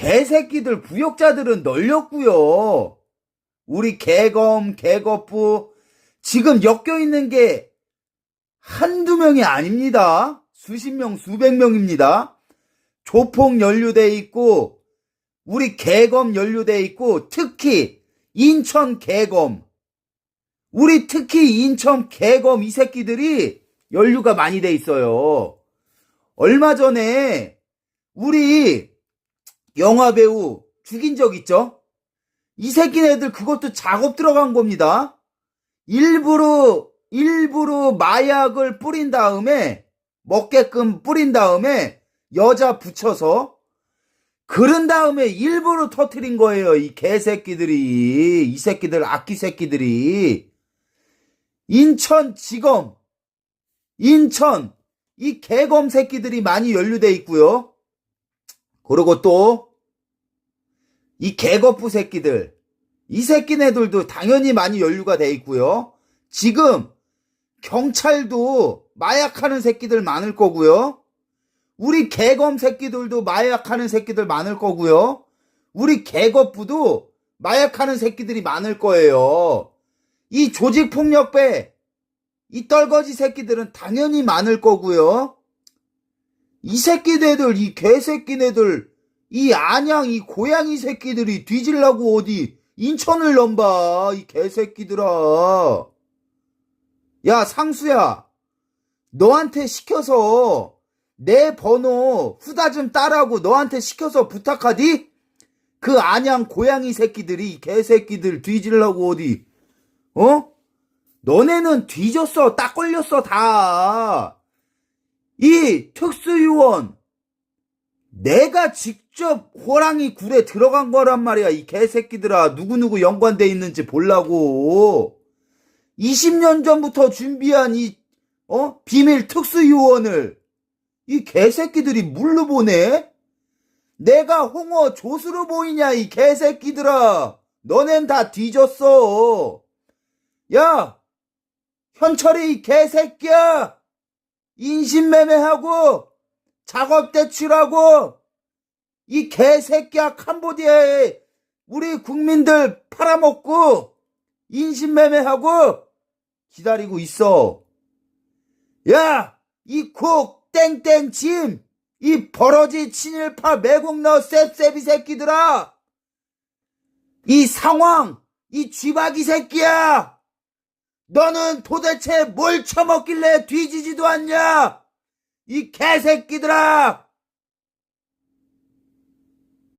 개새끼들 부역자들은 널렸고요. 우리 개검, 개거부 지금 엮여 있는 게 한두 명이 아닙니다. 수십 명, 수백 명입니다. 조폭 연루돼 있고 우리 개검 연루돼 있고 특히 인천 개검 우리 특히 인천 개검 이 새끼들이 연루가 많이 돼 있어요. 얼마 전에 우리 영화 배우 죽인 적 있죠? 이 새끼네들 그것도 작업 들어간 겁니다. 일부러 일부러 마약을 뿌린 다음에 먹게끔 뿌린 다음에 여자 붙여서 그런 다음에 일부러 터트린 거예요. 이 개새끼들이 이 새끼들 악기 새끼들이 인천 지검 인천 이 개검 새끼들이 많이 연루돼 있고요. 그리고 또 이 개거프 새끼들 이 새끼네들도 당연히 많이 연루가 돼 있고요. 지금 경찰도 마약하는 새끼들 많을 거고요. 우리 개검 새끼들도 마약하는 새끼들 많을 거고요. 우리 개거부도 마약하는 새끼들이 많을 거예요. 이 조직폭력배, 이 떨거지 새끼들은 당연히 많을 거고요. 이 새끼네들, 이 개새끼네들, 이 안양, 이 고양이 새끼들이 뒤질라고 어디 인천을 넘봐, 이 개새끼들아. 야, 상수야. 너한테 시켜서 내 번호 후다 좀 따라고 너한테 시켜서 부탁하디? 그 안양 고양이 새끼들이 개새끼들 뒤질라고 어디 어? 너네는 뒤졌어 딱 걸렸어 다. 이 특수요원 내가 직접 호랑이 굴에 들어간 거란 말이야 이 개새끼들아. 누구누구 연관돼 있는지 보려고. 20년 전부터 준비한 이 어? 비밀 특수요원을 이 개새끼들이 물로 보내? 내가 홍어 조수로 보이냐 이 개새끼들아. 너넨 다 뒤졌어. 야 현철이 이 개새끼야. 인신매매하고 작업 대출하고 이 개새끼야 캄보디아에 우리 국민들 팔아먹고 인신매매하고 기다리고 있어. 야, 이국 땡땡 짐, 이 버러지 친일파 매국 너 셉셉이 새끼들아, 이 상황, 이 쥐박이 새끼야, 너는 도대체 뭘 처먹길래 뒤지지도 않냐? 이 개새끼들아!